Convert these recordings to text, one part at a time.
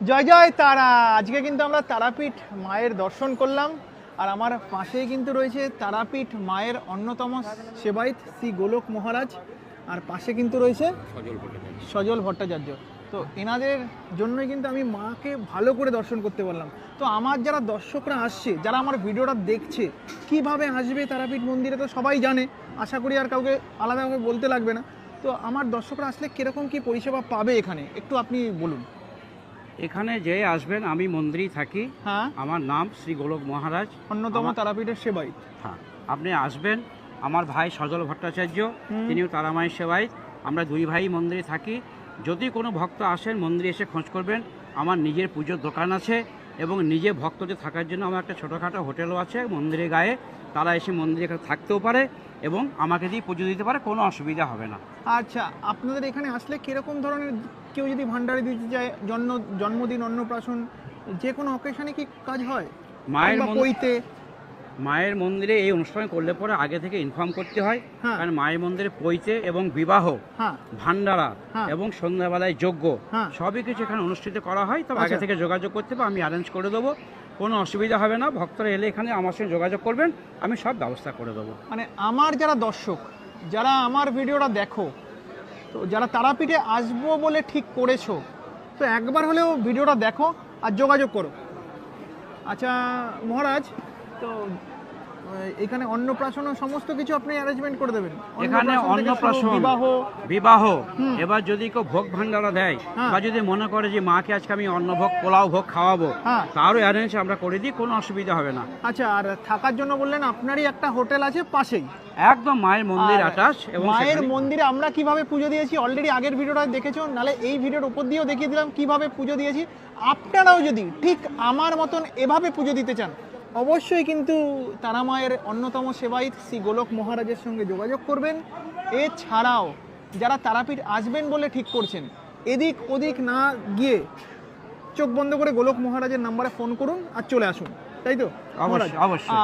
জয় জয় তারা। আজকে কিন্তু আমরা তারাপীঠ মায়ের দর্শন করলাম। আর আমার পাশেই কিন্তু রয়েছে তারাপীঠ মায়ের অন্যতম সেবায়িত শ্রী গোলক মহারাজ। আর পাশে কিন্তু রয়েছে সজল ভট্টাচার্য। তো এনাদের জন্যই কিন্তু আমি মাকে ভালো করে দর্শন করতে পারলাম তো আমার যারা দর্শকরা আসছে যারা আমার ভিডিওটা দেখছে কীভাবে আসবে তারাপীঠ মন্দিরে তো সবাই জানে। আশা করি আর কাউকে আলাদাভাবে বলতে লাগবে না। তো আমার দর্শকরা আসলে কীরকম কি পরিষেবা পাবে এখানে? একটু আপনি বলুন। এখানে যে আসবেন আমি মন্দিরেই থাকি। হ্যাঁ। আমার নাম শ্রী গোলক মহারাজ। অন্যতম তারাপীঠের সেবাই হ্যাঁ আপনি আসবেন। আমার ভাই সজল ভট্টাচার্য। তিনিও তারামায়ের সেবাই আমরা দুই ভাই মন্দিরে থাকি। যদি কোনো ভক্ত আসেন মন্দিরে এসে খোঁজ করবেন। আমার নিজের পুজোর দোকান আছে এবং নিজে ভক্তদের থাকার জন্য আমার একটা ছোটোখাটো হোটেলও আছে মন্দিরের গায়ে। তারা এসে মন্দিরে এখানে থাকতেও পারে এবং আমাকে দিয়ে পুজো দিতে পারে কোনো অসুবিধা হবে না। আচ্ছা আপনাদের এখানে আসলে কীরকম ধরনের কেউ যদি ভান্ডারে দিতে চায় জন্ম জন্মদিন অন্নপ্রাশন যে কোনো অকেশনে কি কাজ হয়? মায়ের পৈতে মায়ের মন্দিরে এই অনুষ্ঠান করলে পরে আগে থেকে ইনফর্ম করতে হয় হ্যাঁ। কারণ মায়ের মন্দিরে পৈতে এবং বিবাহ হ্যাঁ ভান্ডারা হ্যাঁ। এবং সন্ধ্যাবেলায় যজ্ঞ। সবই কিছু এখানে অনুষ্ঠিত করা হয় তবে আগে আচ্ছা। থেকে যোগাযোগ করতে হবে আমি অ্যারেঞ্জ করে দেবো কোনো অসুবিধা হবে না ভক্তরা এলে এখানে আমার সঙ্গে যোগাযোগ করবেন আমি সব ব্যবস্থা করে দেবো মানে আমার যারা দর্শক যারা আমার ভিডিওটা দেখো তো যারা তারাপীঠে আসব বলে ঠিক করেছ তো একবার হলেও ভিডিওটা দেখো আর যোগাযোগ করো আচ্ছা মহারাজ তো এখানে অন্নপ্রাশন সমস্ত কিছু আপনি অ্যারেঞ্জমেন্ট করে দেবেন। এখানে অন্নপ্রাশন বিবাহ। বিবাহ। এবার যদি কেউ ভোগ ভান্ডারা দেয় হ্যাঁ। বা যদি মনে করে যে মাকে আজকে আমি অন্নভোগ পোলাও ভোগ খাওয়াবো হ্যাঁ। তারও অ্যারেঞ্জ আমরা করে দিই কোনো অসুবিধা হবে না। আচ্ছা আর থাকার জন্য বললেন আপনারই একটা হোটেল আছে পাশেই। একদম মায়ের মন্দির আটাশ এবং মায়ের মন্দিরে আমরা কীভাবে পুজো দিয়েছি অলরেডি আগের ভিডিওটা দেখেছ নালে এই ভিডিওর উপর দিয়েও দেখিয়ে দিলাম কীভাবে পুজো দিয়েছি। আপনারাও যদি ঠিক আমার মতন এভাবে পুজো দিতে চান অবশ্যই কিন্তু তারা মায়ের অন্যতম সেবায়িত শ্রী গোলক মহারাজের সঙ্গে যোগাযোগ করবেন। এছাড়াও যারা তারাপীঠ আসবেন বলে ঠিক করছেন এদিক ওদিক না গিয়ে চোখ বন্ধ করে গোলক মহারাজের নাম্বারে ফোন করুন আর চলে আসুন। তাই তো।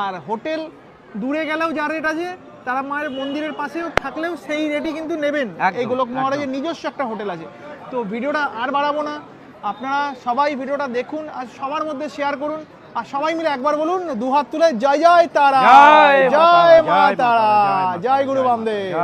আর হোটেল দূরে গেলেও যা রেট আছে তারা মায়ের মন্দিরের পাশেও থাকলেও সেই রেটই কিন্তু নেবেন। এই গোলক মহারাজের নিজস্ব একটা হোটেল আছে। তো ভিডিওটা আর বাড়াবো না। আপনারা সবাই ভিডিওটা দেখুন আর সবার মধ্যে শেয়ার করুন। আর সবাই মিলে একবার বলুন দু হাত তুলে জয় জয় তারা। জয় মা তারা, জয় গুরু বামদেব।